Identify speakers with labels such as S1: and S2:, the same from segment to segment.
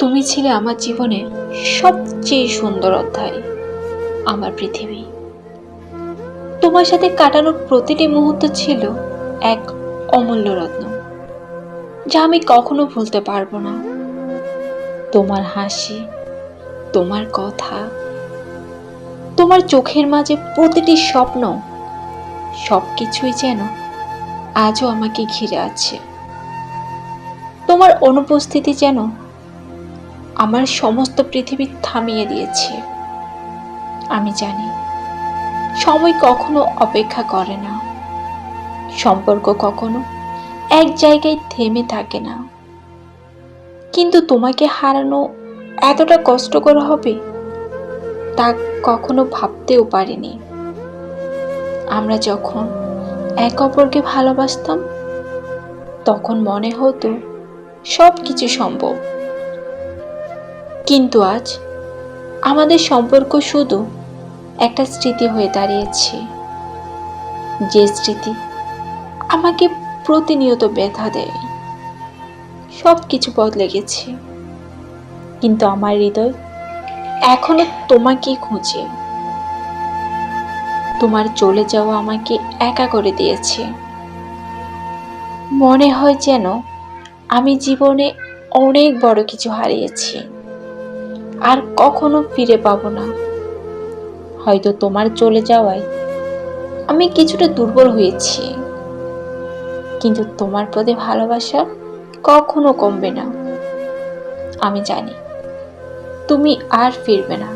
S1: তুমি ছিলে আমার জীবনে সবচেয়ে সুন্দর অধ্যায়, আমার পৃথিবী। তোমার সাথে কাটানোর প্রতিটি মুহূর্ত ছিল এক অমূল্য রত্ন, যা আমি কখনো ভুলতে পারব না। তোমার হাসি, তোমার কথা, তোমার চোখের মাঝে প্রতিটি স্বপ্ন সব কিছুই যেন আজও আমাকে ঘিরে আছে। তোমার অনুপস্থিতি যেন আমার সমস্ত পৃথিবী থামিয়ে দিয়েছে। আমি জানি, সময় কখনো অপেক্ষা করে না। সম্পর্ক কখনো এক জায়গায় থেমে থাকে না। কিন্তু তোমাকে হারানো এতটা কষ্টকর হবে তা কখনো ভাবতেও পারিনি। আমরা যখন এক অপরকে ভালোবাসতাম, তখন মনে হতো সব কিছু সম্ভব। কিন্তু আজ আমাদের সম্পর্ক শুধু একটা স্মৃতি হয়ে দাঁড়িয়েছে। যে স্মৃতি আমাকে প্রতিনিয়ত ব্যথা দেয়। সব কিছু বদলে গেছে। কিন্তু আমার হৃদয় এখনও তোমাকেই খুঁজে। তোমার চলে যাওয়া আমাকে একা করে দিয়েছে। মনে হয় যেন আমি জীবনে অনেক বড় কিছু হারিয়েছি। আর কখনো ফিরে পাবো না। হয়তো তোমার চলে যাওয়ায় আমি কিছুটা দুর্বল হয়েছি। কিন্তু তোমার প্রতি ভালোবাসা কখনো কমবে না। আমি জানি, তুমি আর ফিরবে না।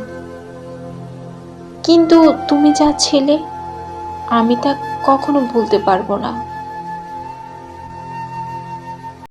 S1: কিন্তু তুমি যা ছেলে, আমি তা কখনো ভুলতে পারব না।